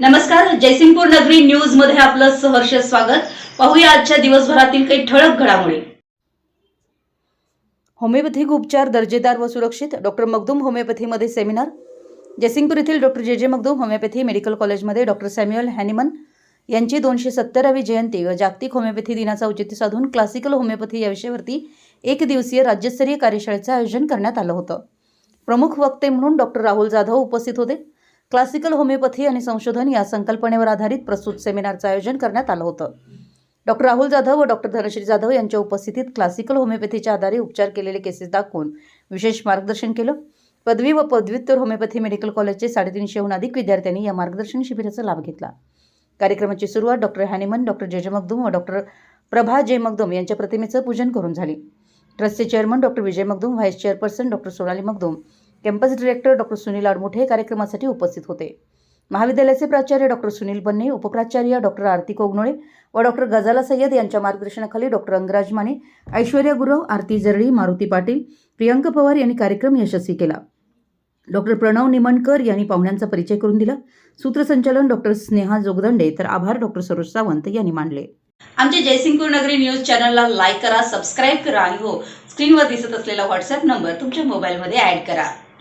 नमस्कार जयसिंगपूर नगरी न्यूजमध्ये आपलं सहर्ष स्वागत. पाहूया आजच्या दिवसभरातील काही ठळक घडामोडी. होमिओपॅथिक उपचार दर्जेदार व सुरक्षित. डॉक्टर मगदूम होमिओपॅथीमध्ये सेमिनार. जयसिंगपूर येथील doctor J J Magdum homeopathy medical कॉलेजमध्ये डॉक्टर सॅम्युअल हॅनिमन यांची दोनशे सत्तरावी जयंती व जागतिक होमिओपॅथी दिनाचा औचित्य साधून क्लासिकल होमिओपॅथी या विषयावरती एक दिवसीय राज्यस्तरीय कार्यशाळेचं आयोजन करण्यात आलं होतं. प्रमुख वक्ते म्हणून डॉक्टर राहुल जाधव उपस्थित होते. क्लासिकल होमिओपॅथी आणि संशोधन या संकल्पनेवर आधारित प्रस्तुत सेमिनारचं आयोजन करण्यात आलं होतं. डॉक्टर राहुल जाधव व डॉक्टर धनश्री जाधव यांच्या उपस्थितीत क्लासिकल होमिओपॅथीच्या आधारे उपचार केलेले केसेस दाखवून विशेष मार्गदर्शन केलं. पदवी व पदव्युत्तर होमिओपॅथी मेडिकल कॉलेजचे साडेतीनशेहून अधिक विद्यार्थ्यांनी या मार्गदर्शन शिबिराचा लाभ घेतला. कार्यक्रमाची सुरुवात doctor Hahnemann doctor Jay Magdum व डॉक्टर प्रभा जय मगदूम यांच्या प्रतिमेचं पूजन करून झाली. ट्रस्टचे chairman doctor Vijay Magdum vice chairperson doctor Sonali Magdum campus director doctor Sunil Admuthe कार्यक्रमासाठी उपस्थित होते. महाविद्यालयाचे प्राचार्य डॉक्टर सुनील बन्ने उपप्राचार्य डॉक्टर आरती कोगनोळे व डॉक्टर गजाला सय्यद यांच्या मार्गदर्शनाखाली डॉक्टर अंगराज माने ऐश्वर्या गुरव आरती जरळी मारुती पाटील प्रियंका पवार यांनी कार्यक्रम यशस्वी केला. डॉक्टर प्रणव निमणकर यांनी पाहुण्यांचा परिचय करून दिला. सूत्रसंचालन डॉक्टर स्नेहा जोगदंडे तर आभार डॉक्टर सरोज सावंत यांनी मानले. आमच्या जयसिंगपूर नगरी न्यूज चॅनलला लाईक करा सबस्क्राईब करा आणि हो स्क्रीनवर दिसत असलेला व्हॉट्सअप नंबर तुमच्या मोबाईलमध्ये ऍड करा.